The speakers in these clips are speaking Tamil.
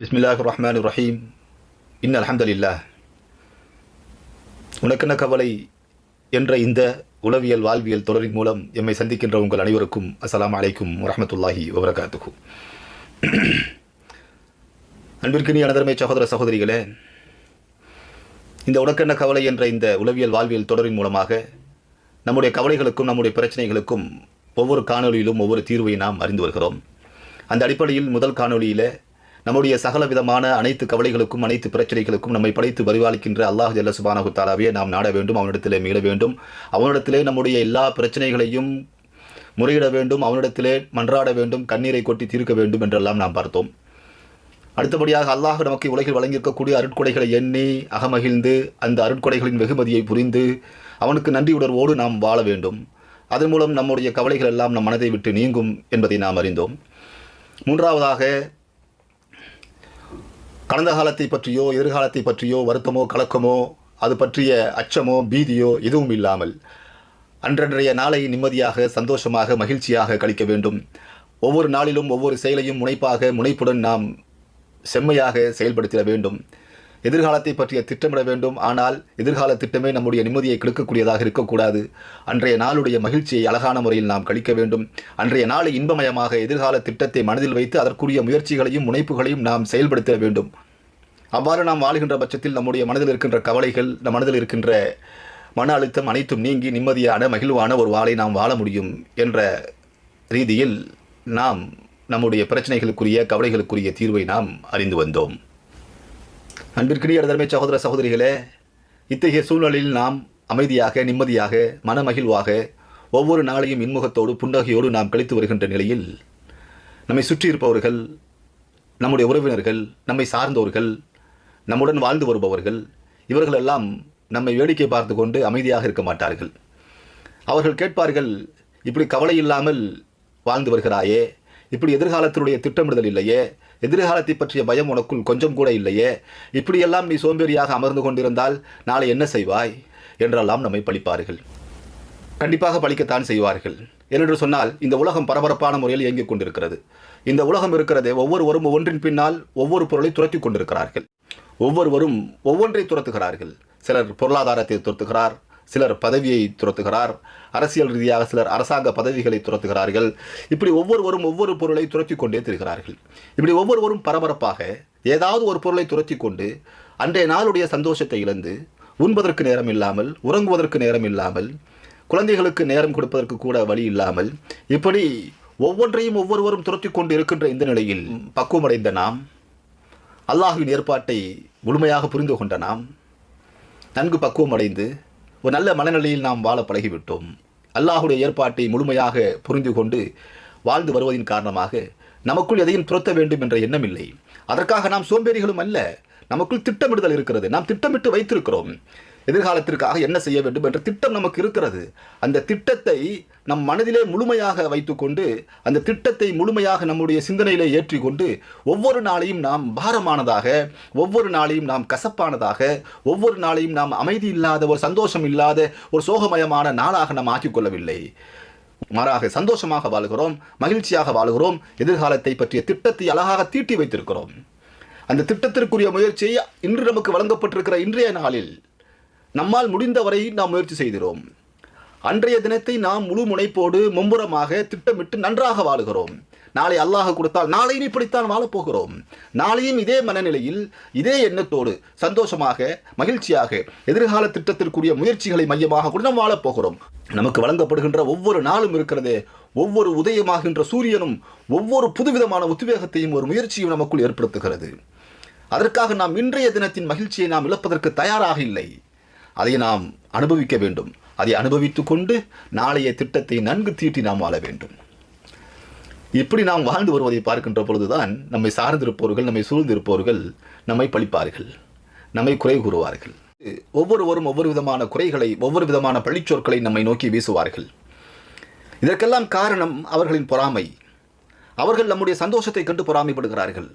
பிஸ்மில்லாஹ் ரஹ்மான் ரஹீம் இன் அலமதுல்லா உனக்கென்ன கவலை என்ற இந்த உளவியல் வாழ்வியல் தொடரின் மூலம் எம்மை சந்திக்கின்ற உங்கள் அனைவருக்கும் அஸ்லாம் அலைக்கும் வரமத்துல்லாஹி வபரகாத்துகு அன்பிற்கினி அனதர்மை சகோதர சகோதரிகளே இந்த உனக்கென்ன கவலை என்ற இந்த உளவியல் வாழ்வியல் தொடரின் மூலமாக நம்முடைய கவலைகளுக்கும் நம்முடைய பிரச்சனைகளுக்கும் ஒவ்வொரு காணொளியிலும் ஒவ்வொரு தீர்வை நாம் அறிந்து வருகிறோம். அந்த அடிப்படையில் முதல் காணொலியில் நம்முடைய சகல விதமான அனைத்து கவலைகளுக்கும் அனைத்து பிரச்சனைகளுக்கும் நம்மை படைத்து பரிபாலிக்கின்ற அல்லாஹ் ஜல்ல சுபானஹு தாலாவே நாம் நாட வேண்டும் அவனிடத்திலே மீள வேண்டும். அவனிடத்திலே நம்முடைய எல்லா பிரச்சனைகளையும் முறையிட வேண்டும் அவனிடத்திலே மன்றாட வேண்டும் கண்ணீரை கொட்டி தீர்க்க வேண்டும் என்றெல்லாம் நாம் பார்த்தோம். அடுத்தபடியாக அல்லாஹ் நமக்கு உலகில் வழங்கியிருக்கக்கூடிய அருட்கொடைகளை எண்ணி அகமகிழ்ந்து அந்த அருட்கொடைகளின் வெகுமதியை புரிந்து அவனுக்கு நன்றி உணர்வோடு நாம் வாழ வேண்டும். அதன் மூலம் நம்முடைய கவலைகள் எல்லாம் நம் மனதை விட்டு நீங்கும் என்பதை நாம் அறிந்தோம். மூன்றாவதாக கடந்த காலத்தை பற்றியோ எதிர்காலத்தை பற்றியோ வருத்தமோ கலக்கமோ அது பற்றிய அச்சமோ பீதியோ எதுவும் இல்லாமல் அன்றன்றைய நாளை நிம்மதியாக சந்தோஷமாக மகிழ்ச்சியாக கழிக்க வேண்டும். ஒவ்வொரு நாளிலும் ஒவ்வொரு செயலையும் முனைப்பாக முனைப்புடன் நாம் செம்மையாக செயல்படுத்திட வேண்டும். எதிர்காலத்தை பற்றிய திட்டமிட வேண்டும். ஆனால் எதிர்கால திட்டமே நம்முடைய நிம்மதியை கெடுக்கக்கூடியதாக இருக்கக்கூடாது. அன்றைய நாளுடைய மகிழ்ச்சியை அழகான முறையில் நாம் கழிக்க வேண்டும். அன்றைய நாளை இன்பமயமாக எதிர்கால திட்டத்தை மனதில் வைத்து அதற்குரிய முயற்சிகளையும் முனைப்புகளையும் நாம் செயல்படுத்த வேண்டும். அவ்வாறு நாம் வாழுகின்ற பட்சத்தில் நம்முடைய மனதில் இருக்கின்ற கவலைகள் நம் மனதில் இருக்கின்ற மன அழுத்தம் அனைத்தும் நீங்கி நிம்மதியான மகிழ்வான ஒரு வாழை நாம் வாழ முடியும் என்ற ரீதியில் நாம் நம்முடைய பிரச்சனைகளுக்குரிய கவலைகளுக்குரிய தீர்வை நாம் அறிந்து வந்தோம். அன்பிற்கினிய தர்மை சகோதர சகோதரிகளே இத்தகைய சூழ்நிலையில் நாம் அமைதியாக நிம்மதியாக மனமகிழ்வாக ஒவ்வொரு நாளையும் இன்முகத்தோடு புன்னகையோடு நாம் கழித்து வருகின்ற நிலையில் நம்மை சுற்றி இருப்பவர்கள் நம்முடைய உறவினர்கள் நம்மை சார்ந்தவர்கள் நம்முடன் வாழ்ந்து வருபவர்கள் இவர்களெல்லாம் நம்மை வேடிக்கை பார்த்து கொண்டு அமைதியாக இருக்க மாட்டார்கள். அவர்கள் கேட்பார்கள் இப்படி கவலை இல்லாமல் வாழ்ந்து வருகிறாயே இப்படி எதிர்காலத்தினுடைய திட்டமிடுதல் இல்லையே எதிர்காலத்தை பற்றிய பயம் உனக்குள் கொஞ்சம் கூட இல்லையே. இப்படியெல்லாம் நீ சோம்பேறியாக அமர்ந்து கொண்டிருந்தால் நாளை என்ன செய்வாய்? என்றெல்லாம் நம்மை பழிப்பார்கள். கண்டிப்பாக பழிக்கத்தான் செய்வார்கள். ஏனென்று சொன்னால் இந்த உலகம் பரபரப்பான முறையில் இயங்கிக் கொண்டிருக்கிறது. இந்த உலகம் இருக்கிறதே ஒவ்வொருவரும் ஒவ்வொன்றின் பின்னால் ஒவ்வொரு பொருளை துரத்தி கொண்டிருக்கிறார்கள். ஒவ்வொருவரும் ஒவ்வொன்றை துரத்துகிறார்கள். சிலர் பொருளாதாரத்தை துரத்துகிறார் சிலர் பதவியை துரத்துகிறார். அரசியல் ரீதியாக சிலர் அரசாங்க பதவிகளை துரத்துகிறார்கள். இப்படி ஒவ்வொருவரும் ஒவ்வொரு பொருளை துரத்தி கொண்டே திரிகிறார்கள். இப்படி ஒவ்வொருவரும் பரபரப்பாக ஏதாவது ஒரு பொருளை துரத்தி கொண்டு அன்றைய நாளுடைய சந்தோஷத்தை இழந்து உண்பதற்கு நேரம் இல்லாமல் உறங்குவதற்கு நேரம் இல்லாமல் குழந்தைகளுக்கு நேரம் கொடுப்பதற்கு கூட வழி இல்லாமல் இப்படி ஒவ்வொன்றையும் ஒவ்வொருவரும் துரத்தி கொண்டு இருக்கின்ற இந்த நிலையில் பக்குவமடைந்த நாம் அல்லாஹுவின் ஏற்பாட்டை முழுமையாக புரிந்து கொண்ட நாம் நன்கு பக்குவம் அடைந்து ஒரு நல்ல மனநிலையில் நாம் வாழ பழகிவிட்டோம். அல்லாஹுடைய ஏற்பாட்டை முழுமையாக புரிந்து கொண்டு வாழ்ந்து வருவதின் காரணமாக நமக்குள் எதையும் துரத்த வேண்டும் என்ற எண்ணம் இல்லை. அதற்காக நாம் சோம்பேறிகளும் அல்ல நமக்குள் திட்டமிடுதல் இருக்கிறது. நாம் திட்டமிட்டு வைத்திருக்கிறோம். எதிர்காலத்திற்காக என்ன செய்ய வேண்டும் என்ற திட்டம் நமக்கு இருக்கிறது. அந்த திட்டத்தை நம் மனதிலே முழுமையாக வைத்துக்கொண்டு அந்த திட்டத்தை முழுமையாக நம்முடைய சிந்தனையிலே ஏற்றிக்கொண்டு ஒவ்வொரு நாளையும் நாம் பாரமானதாக ஒவ்வொரு நாளையும் நாம் கசப்பானதாக ஒவ்வொரு நாளையும் நாம் அமைதி இல்லாத ஒரு சந்தோஷம் இல்லாத ஒரு சோகமயமான நாளாக நாம் ஆக்கிக்கொள்ளவில்லை மாறாக சந்தோஷமாக வாழுகிறோம் மகிழ்ச்சியாக வாழுகிறோம் எதிர்காலத்தை பற்றிய திட்டத்தை அழகாக தீட்டி வைத்திருக்கிறோம். அந்த திட்டத்திற்குரிய முயற்சியை இன்று நமக்கு வழங்கப்பட்டிருக்கிற இன்றைய நாளில் நம்மால் முடிந்தவரை நாம் முயற்சி செய்கிறோம் அன்றைய தினத்தை நாம் முழு முனைப்போடு மும்புறமாக திட்டமிட்டு நன்றாக வாழுகிறோம். நாளை அல்லாஹ் கொடுத்தால் நாளையும் இப்படித்தான் வாழப்போகிறோம். நாளையும் இதே மனநிலையில் இதே எண்ணத்தோடு சந்தோஷமாக மகிழ்ச்சியாக எதிர்கால திட்டத்திற்குரிய முயற்சிகளை மையமாக கூட நாம் வாழப்போகிறோம். நமக்கு வழங்கப்படுகின்ற ஒவ்வொரு நாளும் இருக்கிறதே ஒவ்வொரு உதயமாகின்ற சூரியனும் ஒவ்வொரு புதுவிதமான உத்வேகத்தையும் ஒரு முயற்சியும் நமக்குள் ஏற்படுத்துகிறது. அதற்காக நாம் இன்றைய தினத்தின் மகிழ்ச்சியை நாம் இழப்பதற்கு தயாராக இல்லை. அதை நாம் அனுபவிக்க வேண்டும். அதை அனுபவித்து கொண்டு நாளைய திட்டத்தை நன்கு தீட்டி நாம் வாழ வேண்டும். இப்படி நாம் வாழ்ந்து வருவதை பார்க்கின்ற பொழுதுதான் நம்மை சார்ந்திருப்பவர்கள் நம்மை சூழ்ந்திருப்பவர்கள் நம்மை பழிப்பார்கள் நம்மை குறை கூறுவார்கள். ஒவ்வொருவரும் ஒவ்வொரு விதமான குறைகளை ஒவ்வொரு விதமான பழிச்சொற்களை நம்மை நோக்கி வீசுவார்கள். இதற்கெல்லாம் காரணம் அவர்களின் பொறாமை. அவர்கள் நம்முடைய சந்தோஷத்தை கண்டு பொறாமைப்படுகிறார்கள்.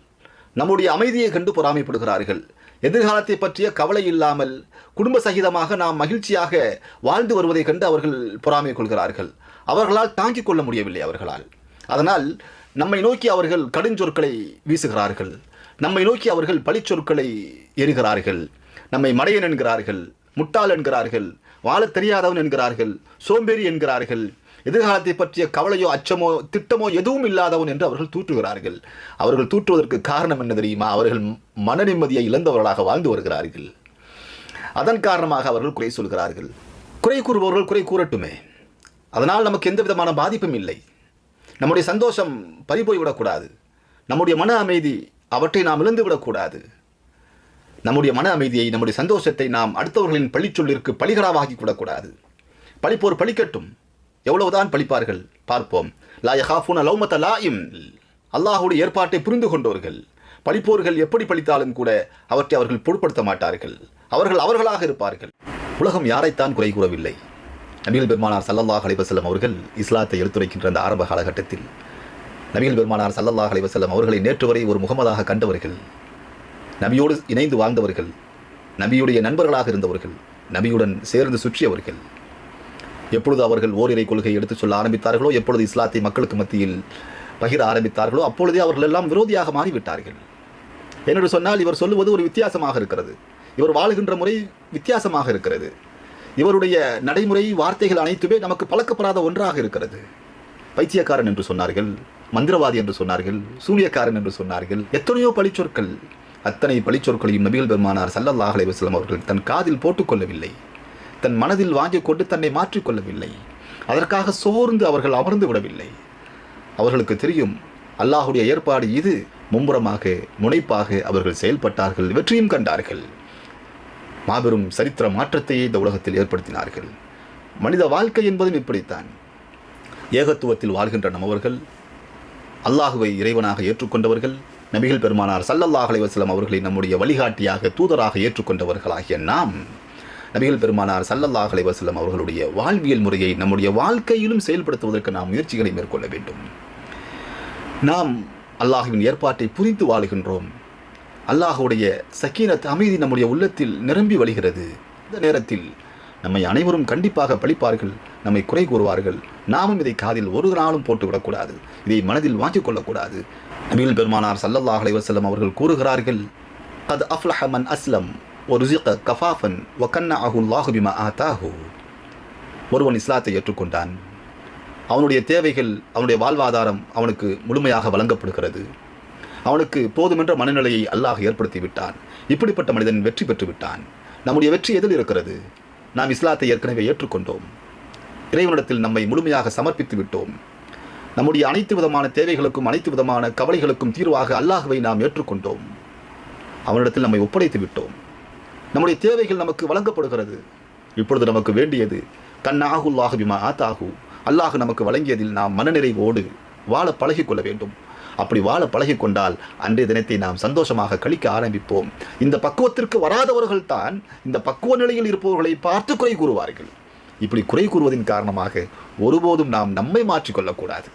நம்முடைய அமைதியை கண்டு பொறாமைப்படுகிறார்கள். எதிர்காலத்தை பற்றிய கவலை இல்லாமல் குடும்ப சகிதமாக நாம் மகிழ்ச்சியாக வாழ்ந்து வருவதைக் கண்டு அவர்கள் பொறாமை கொள்கிறார்கள். அவர்களால் தாங்கிக் கொள்ள முடியவில்லை அவர்களால். அதனால் நம்மை நோக்கி அவர்கள் கடுஞ்சொற்களை வீசுகிறார்கள். நம்மை நோக்கி அவர்கள் பழிச்சொற்களை எறுகிறார்கள். நம்மை மடையன் என்கிறார்கள் முட்டாள் என்கிறார்கள் வாழத் தெரியாதவன் என்கிறார்கள் சோம்பேறி என்கிறார்கள். எதிர்காலத்தை பற்றிய கவலையோ அச்சமோ திட்டமோ எதுவும் இல்லாதவன் என்று அவர்கள் தூற்றுகிறார்கள். அவர்கள் தூற்றுவதற்கு காரணம் என்ன தெரியுமா? அவர்கள் மன நிம்மதியை இழந்தவர்களாக வாழ்ந்து வருகிறார்கள். அதன் காரணமாக அவர்கள் குறை சொல்கிறார்கள். குறை கூறுபவர்கள் குறை கூறட்டுமே. அதனால் நமக்கு எந்த விதமான பாதிப்பும் இல்லை. நம்முடைய சந்தோஷம் பறிபோய் விடக்கூடாது. நம்முடைய மன அமைதி அவற்றை நாம் இழந்து விடக்கூடாது. நம்முடைய மன அமைதியை நம்முடைய சந்தோஷத்தை நாம் அடுத்தவர்களின் பழிச்சொல்லிற்கு பழிகளாவாகி கூடக்கூடாது பழிப்போர் பழிக்கட்டும். எவ்வளவுதான் பழிப்பார்கள்? பார்ப்போம். லா யஹாஃபுன லௌமத லாயும். அல்லாஹுடைய ஏற்பாட்டை புரிந்து கொண்டவர்கள் பழிப்போர்கள் எப்படி பழித்தாலும் கூட அவற்றை அவர்கள் பொருட்படுத்த மாட்டார்கள். அவர்கள் அவர்களாக இருப்பார்கள். உலகம் யாரைத்தான் குறை கூறவில்லை? நபிகள் பெருமானார் சல்லல்லாஹ் அலைவசல்லம் அவர்கள் இஸ்லாத்தை எடுத்துரைக்கின்ற அந்த ஆரம்ப காலகட்டத்தில் நபிகள் பெருமானார் சல்லல்லாஹ் அலைவசல்லம் அவர்களை நேற்று வரை ஒரு முகமதாக கண்டவர்கள் நபியோடு இணைந்து வாழ்ந்தவர்கள் நபியுடைய நண்பர்களாக இருந்தவர்கள் நபியுடன் சேர்ந்து சுற்றியவர்கள் எப்பொழுது அவர்கள் ஓரிரை கொள்கை எடுத்துச் சொல்ல ஆரம்பித்தார்களோ எப்பொழுது இஸ்லாத்தை மக்களுக்கு மத்தியில் பகிர ஆரம்பித்தார்களோ அப்பொழுதே அவர்கள் எல்லாம் விரோதியாக மாறிவிட்டார்கள். என்று சொன்னால் இவர் சொல்லுவது ஒரு வித்தியாசமாக இருக்கிறது. இவர் வாழுகின்ற முறை வித்தியாசமாக இருக்கிறது. இவருடைய நடைமுறை வார்த்தைகள் அனைத்துமே நமக்கு பழக்கப்படாத ஒன்றாக இருக்கிறது. பைத்தியக்காரன் என்று சொன்னார்கள் மந்திரவாதி என்று சொன்னார்கள் சூனியக்காரன் என்று சொன்னார்கள் எத்தனையோ பழிச்சொற்கள். அத்தனை பழிச்சொற்களையும் நபிகள் பெருமானார் சல்லல்லாஹ் அலைஹி அவர்கள் தன் காதில் போட்டுக்கொள்ளவில்லை தன் மனதில் வாங்கிக் கொண்டு தன்னை மாற்றிக்கொள்ளவில்லை அதற்காக சோர்ந்து அவர்கள் அமர்ந்து விடவில்லை. அவர்களுக்கு தெரியும் அல்லாஹுடைய ஏற்பாடு இது மும்முரமாக முனைப்பாக அவர்கள் செயல்பட்டார்கள் வெற்றியும் கண்டார்கள். மாபெரும் சரித்திர மாற்றத்தையே இந்த உலகத்தில் ஏற்படுத்தினார்கள். மனித வாழ்க்கை என்பதும் இப்படித்தான். ஏகத்துவத்தில் வாழ்கின்ற நம்மவர்கள் அல்லாஹுவை இறைவனாக ஏற்றுக்கொண்டவர்கள் நபிகள் பெருமானார் சல்லல்லாஹ் அலைஹி அவர்களை நம்முடைய வழிகாட்டியாக தூதராக ஏற்றுக்கொண்டவர்களாகிய நாம் நபிகள் பெருமானார் சல்லல்லாஹ் அலைவாசல்லம் அவர்களுடைய வாழ்வியல் முறையை நம்முடைய வாழ்க்கையிலும் செயல்படுத்துவதற்கு நாம் முயற்சிகளை மேற்கொள்ள வேண்டும். நாம் அல்லாஹுவின் ஏற்பாட்டை புரிந்து வாழுகின்றோம். அல்லாஹுடைய சக்கீனத் அமைதி நம்முடைய உள்ளத்தில் நிரம்பி வழிகிறது. இந்த நேரத்தில் நம்மை அனைவரும் கண்டிப்பாக பழிப்பார்கள் நம்மை குறை கூறுவார்கள். நாமும் இதை காதில் ஒரு நாளும் போட்டுவிடக்கூடாது. இதை மனதில் வாங்கிக் கொள்ளக்கூடாது. நபிகள் பெருமானார் சல்லல்லாஹ் அலைவசல்லம் அவர்கள் கூறுகிறார்கள் அது அஃப்லஹமன் அஸ்லம். ஒரு கஃபாஃபன் வக்கன்ன அஹுல்லாஹு பிமா ஆதாஹு ஒருவன் இஸ்லாத்தை ஏற்றுக்கொண்டான். அவனுடைய தேவைகள் அவனுடைய வாழ்வாதாரம் அவனுக்கு முழுமையாக வழங்கப்படுகிறது. அவனுக்கு போதுமென்ற மனநிலையை அல்லாஹ் ஏற்படுத்தி விட்டான் இப்படிப்பட்ட மனிதன் வெற்றி பெற்றுவிட்டான். நம்முடைய வெற்றி எதில் இருக்கிறது? நாம் இஸ்லாத்தை ஏற்கனவே ஏற்றுக்கொண்டோம். இறைவனிடத்தில் நம்மை முழுமையாக சமர்ப்பித்து விட்டோம். நம்முடைய அனைத்து விதமான தேவைகளுக்கும் அனைத்து விதமான கவலைகளுக்கும் தீர்வாக அல்லாஹுவை நாம் ஏற்றுக்கொண்டோம். அவனிடத்தில் நம்மை ஒப்படைத்து விட்டோம். நம்முடைய தேவைகள் நமக்கு வழங்கப்படுகிறது. இப்பொழுது நமக்கு வேண்டியது கண்ணாகுல்லாஹு பிமா ஆத்தாகு. அல்லாஹ் நமக்கு வழங்கியதில் நாம் மனநிறைவோடு வாழ பழகிக்கொள்ள வேண்டும். அப்படி வாழ பழகி கொண்டால் அன்றைய தினத்தை நாம் சந்தோஷமாக கழிக்க ஆரம்பிப்போம். இந்த பக்குவத்திற்கு வராதவர்கள் தான் இந்த பக்குவ நிலையில் இருப்பவர்களை பார்த்து குறை கூறுவார்கள். இப்படி குறை கூறுவதின் காரணமாக ஒருபோதும் நாம் நம்மை மாற்றிக்கொள்ளக்கூடாது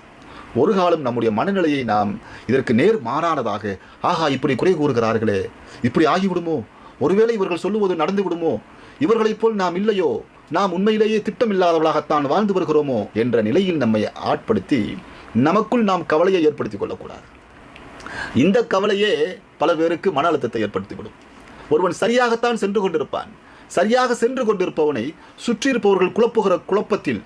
ஒரு காலம் நம்முடைய மனநிலையை நாம் இதற்கு நேர் மாறானதாக ஆஹா இப்படி குறை கூறுகிறார்களே இப்படி ஆகிவிடுமோ? ஒருவேளை இவர்கள் சொல்லுவது நடந்து விடுமோ? இவர்களைப் போல் நாம் இல்லையோ? நாம் உண்மையிலேயே திட்டமில்லாதவர்களாகத்தான் வாழ்ந்து வருகிறோமோ? என்ற நிலையில் நம்மை ஆட்படுத்தி நமக்குள் நாம் கவலையை ஏற்படுத்திக் கொள்ளக்கூடாது. இந்த கவலையே பல பேருக்கு மன அழுத்தத்தை ஏற்படுத்திவிடும். ஒருவன் சரியாகத்தான் சென்று கொண்டிருப்பான். சரியாக சென்று கொண்டிருப்பவனை சுற்றியிருப்பவர்கள் குழப்புகிற குழப்பத்தில்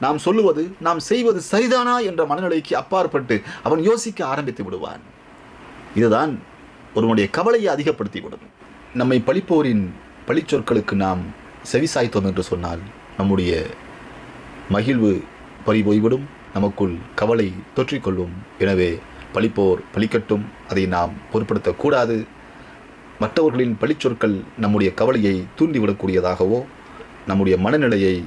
நாம் சொல்லுவது நாம் செய்வது சரிதானா என்ற மனநிலைக்கு அப்பாற்பட்டு அவன் யோசிக்க ஆரம்பித்து விடுவான். இதுதான் ஒருவனுடைய கவலையை அதிகப்படுத்தி விடும் நம்மை பழிப்போரின் பழிச்சொற்களுக்கு நாம் செவிசாய்த்தோம் என்று சொன்னால் நம்முடைய மகிழ்வு பறிபோய்விடும் நமக்குள் கவலை தொற்றிக்கொள்ளும். எனவே பழிப்போர் பழிக்கட்டும் அதை நாம் பொருட்படுத்தக்கூடாது. மற்றவர்களின் பழிச்சொற்கள் நம்முடைய கவலையை தூண்டிவிடக்கூடியதாகவோ நம்முடைய மனநிலையை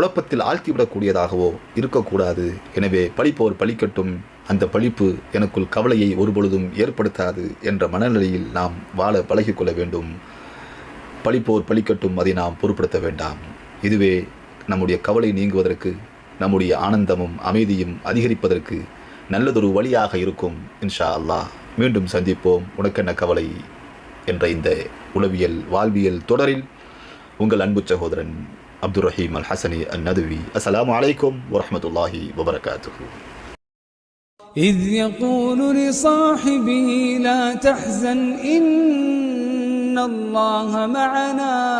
குழப்பத்தில் ஆழ்த்திவிடக்கூடியதாகவோ இருக்கக்கூடாது. எனவே பழிப்போர் பழிக்கட்டும். அந்த பழிப்பு எனக்குள் கவலையை ஒருபொழுதும் ஏற்படுத்தாது என்ற மனநிலையில் நாம் வாழ பழகிக்கொள்ள வேண்டும். பழிப்போர் பழிக்கட்டும் அதை நாம் பொருட்படுத்த வேண்டாம். இதுவே நம்முடைய கவலை நீங்குவதற்கு நம்முடைய ஆனந்தமும் அமைதியும் அதிகரிப்பதற்கு நல்லதொரு வழியாக இருக்கும் இன்ஷா அல்லாஹ். மீண்டும் சந்திப்போம். உனக்கென்ன கவலை? என்ற இந்த உளவியல் வாழ்வியல் தொடரில் உங்கள் அன்பு சகோதரன் عبد الرحيم الحسني الندوي السلام عليكم ورحمة الله وبركاته إذ يقول لصاحبه لا تحزن إن الله معنا.